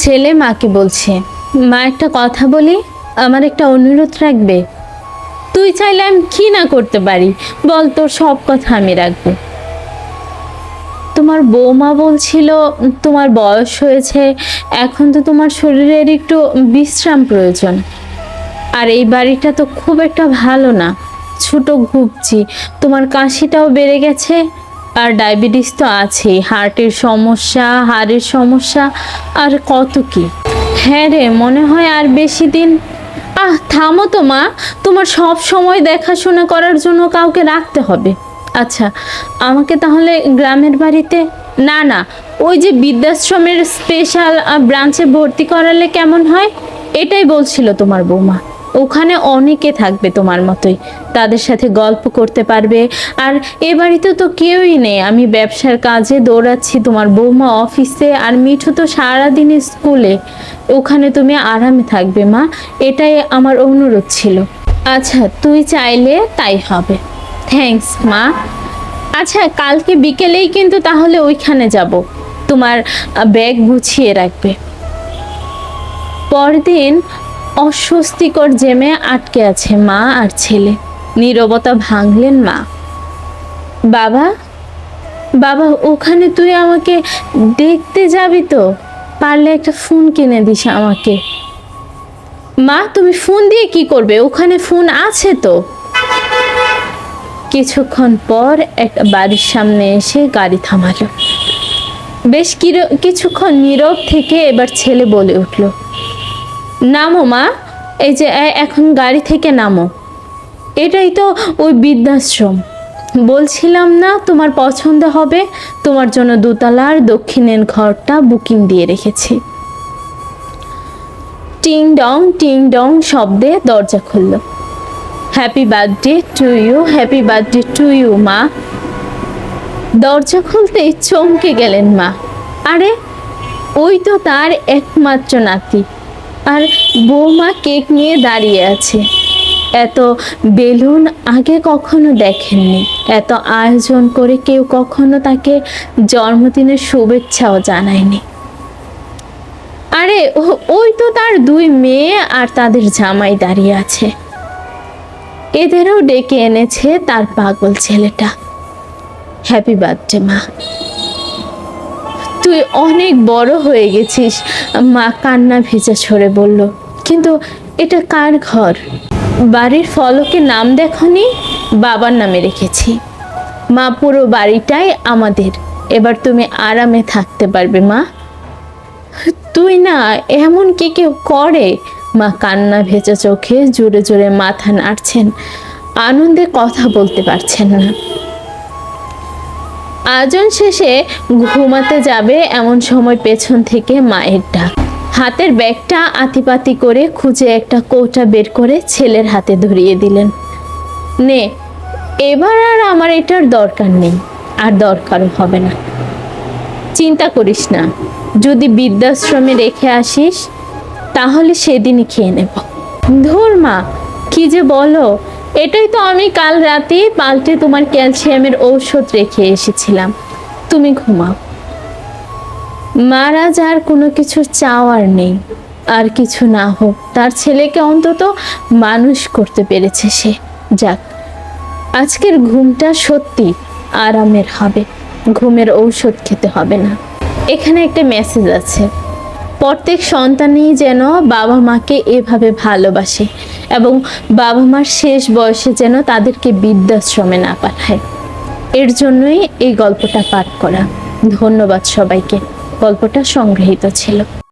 ছেলে মাকে বলছে, মা, একটা কথা বলি, আমার একটা অনুরোধ রাখবে। তুই চাইলে আমি কি না করতে পারি? বল তোর সব কথা আমি রাখব। তোমার বৌমা বলছিল, তোমার বয়স হয়েছে, এখন তো তোমার শরীরের একটু বিশ্রাম প্রয়োজন। আর এই বাড়িটা তো খুব একটা ভালো না। ছোট ঘুপছি তোমার কাশিটাও বেড়ে গেছে আর ডায়াবেটিস তো আছেই। হার্টের সমস্যা, হাড়ের সমস্যা, আর কত কি? হ্যাঁ রে, মনে হয় আর বেশি দিন আহ, থামো তো মা। তোমার সব সময় দেখাশোনা করার জন্য কাউকে রাখতে হবে। আচ্ছা আমাকে তাহলে গ্রামের বাড়িতে না না, ওই যে বৃদ্ধাশ্রমের স্পেশাল ব্রাঞ্চে ভর্তি করালে কেমন হয়? এটাই বলছিল তোমার বৌমা। ওখানে অনেকে থাকবে তোমার মতোই। তাদের সাথে গল্প করতে পারবে। আর এ বাড়িতে তো কেউই নেই। আমি ব্যবসার কাজে দৌড়াচ্ছি তোমার বৌমা অফিসে আর মিঠু তো সারাদিন স্কুলে। ওখানে তুমি আরামে থাকবে, মা। এটাই আমার অনুরোধ ছিল। আচ্ছা তুই চাইলে তাই হবে। থ্যাঙ্কস মা। আচ্ছা কালকে বিকেলেই কিন্তু তাহলে ওইখানে যাব। তোমার ব্যাগ গুছিয়ে রাখবে। পরদিন অস্বস্তিকর জেমে আটকে আছে মা আর ছেলে। নীরবতা ভাঙলেন মা। বাবা বাবা, ওখানে তুই আমাকে দেখতে যাবি তো? পারলে একটা ফোন কিনে দিস আমাকে। মা, তুমি ফোন দিয়ে কি করবে? ওখানে ফোন আছে তো? কিছুক্ষণ পর একটা বাড়ির সামনে এসে গাড়ি থামালো। বেশ কিছুক্ষণ নীরব থেকে এবার ছেলে বলে উঠল। নামো, মা। এই যে এখন গাড়ি থেকে নামো। এটাই তো ওই বৃদ্ধাশ্রম। বলছিলাম না তোমার পছন্দ হবে? তোমার জন্য দোতলার দক্ষিণের ঘরটা বুকিং দিয়ে রেখেছি। টিং ডং টিং ডং শব্দে দরজা খুলল। Happy birthday to you, happy birthday to you, মা। দরজা খুলতে চমকে গেলেন, মা। আরে, ওই তো তার একমাত্র নাতি। আর বৌমা কেক নিয়ে দাঁড়িয়ে আছে। এত বেলুন আগে কখনো দেখেননি। এত আয়োজন করে কেউ কখনো তাকে জন্মদিনের শুভেচ্ছাও জানায়নি। আরে ওই তো তার দুই মেয়ে আর তাদের জামাই দাঁড়িয়ে আছে। এদেরও ডেকে এনেছে তার পাগল ছেলেটা। হ্যাপি বার্থডে, মা। তুই অনেক বড় হয়ে গেছিস। মা কান্না ভেজা ছড়ে বলল, কিন্তু এটা কার ঘর? বাড়ির ফলকে নাম দেখনি, বাবার নামে রেখেছি। মা, পুরো বাড়িটাই আমাদের। এবার তুমি আরামে থাকতে পারবে, মা। তুই না, এমন কি কেউ করে? মা কান্না ভেজা চোখে জোরে জোরে মাথা নাড়ছেন। আনন্দে কথা বলতে পারছেন না। আয়োজন শেষে ঘুমাতে যাবে এমন সময় পেছন থেকে মায়ের ডাক। হাতের ব্যাগটা আতিপাতি করে খুঁজে একটা কৌটা বের করে ছেলের হাতে ধরিয়ে দিলেন। নে, এবার আর আমার এটার দরকার নেই, আর দরকারও হবে না। চিন্তা করিস না, যদি বৃদ্ধাশ্রমে রেখে আসিস, তাহলে সেদিনই খেয়ে নেব। ধুর মা, কি যে বলো এটাই তো আমি কাল রাতে পাল্টে তোমার ক্যালসিয়ামের ঔষধ রেখে এসেছিলাম। তুমি ঘুমাও। মারা যার কোনো কিছু চাওয়ার নেই। আর কিছু না হোক, তার ছেলেকে অন্তত মানুষ করতে পেরেছে সে। যাক, আজকের ঘুমটা সত্যি আরামের হবে। ঘুমের ঔষধ খেতে হবে না। এখানে একটা মেসেজ আছে। প্রত্যেক সন্তানই যেন বাবা মাকে এভাবে ভালোবাসে। এবং বাবা মার শেষ বয়সে যেন তাদেরকে বৃদ্ধাশ্রমে না পাঠায়। এর জন্যই এই গল্পটা পাঠ করা। ধন্যবাদ সবাইকে। গল্পটা সংগৃহীত ছিল।